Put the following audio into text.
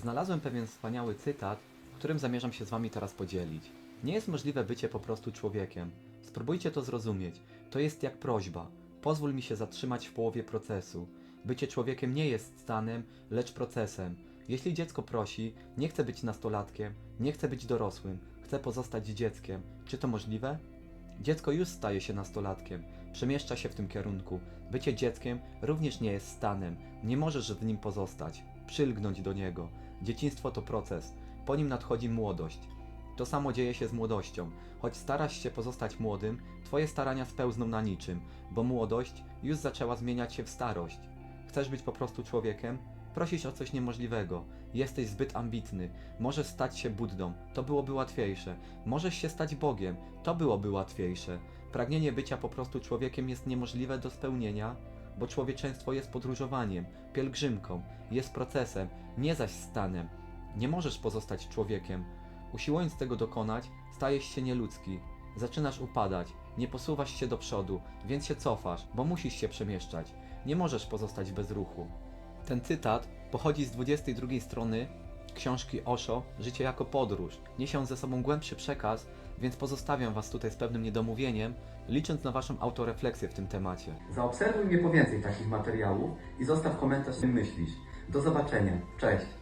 Znalazłem pewien wspaniały cytat, którym zamierzam się z Wami teraz podzielić. Nie jest możliwe bycie po prostu człowiekiem. Spróbujcie to zrozumieć. To jest jak prośba. Pozwól mi się zatrzymać w połowie procesu. Bycie człowiekiem nie jest stanem, lecz procesem. Jeśli dziecko prosi, nie chce być nastolatkiem, nie chce być dorosłym, chce pozostać dzieckiem. Czy to możliwe? Dziecko już staje się nastolatkiem, przemieszcza się w tym kierunku. Bycie dzieckiem również nie jest stanem, nie możesz w nim pozostać, przylgnąć do niego. Dzieciństwo to proces, po nim nadchodzi młodość. To samo dzieje się z młodością. Choć starasz się pozostać młodym, twoje starania spełzną na niczym, bo młodość już zaczęła zmieniać się w starość. Chcesz być po prostu człowiekiem? Prosisz o coś niemożliwego. Jesteś zbyt ambitny. Możesz stać się Buddą. To byłoby łatwiejsze. Możesz się stać Bogiem. To byłoby łatwiejsze. Pragnienie bycia po prostu człowiekiem jest niemożliwe do spełnienia, bo człowieczeństwo jest podróżowaniem, pielgrzymką, jest procesem, nie zaś stanem. Nie możesz pozostać człowiekiem. Usiłując tego dokonać, stajesz się nieludzki. Zaczynasz upadać, nie posuwasz się do przodu, więc się cofasz, bo musisz się przemieszczać. Nie możesz pozostać bez ruchu. Ten cytat pochodzi z 22 strony książki Osho Życie jako podróż. Niesie on ze sobą głębszy przekaz, więc pozostawiam Was tutaj z pewnym niedomówieniem, licząc na Waszą autorefleksję w tym temacie. Zaobserwuj mnie po więcej takich materiałów i zostaw komentarz, co myślisz. Do zobaczenia. Cześć!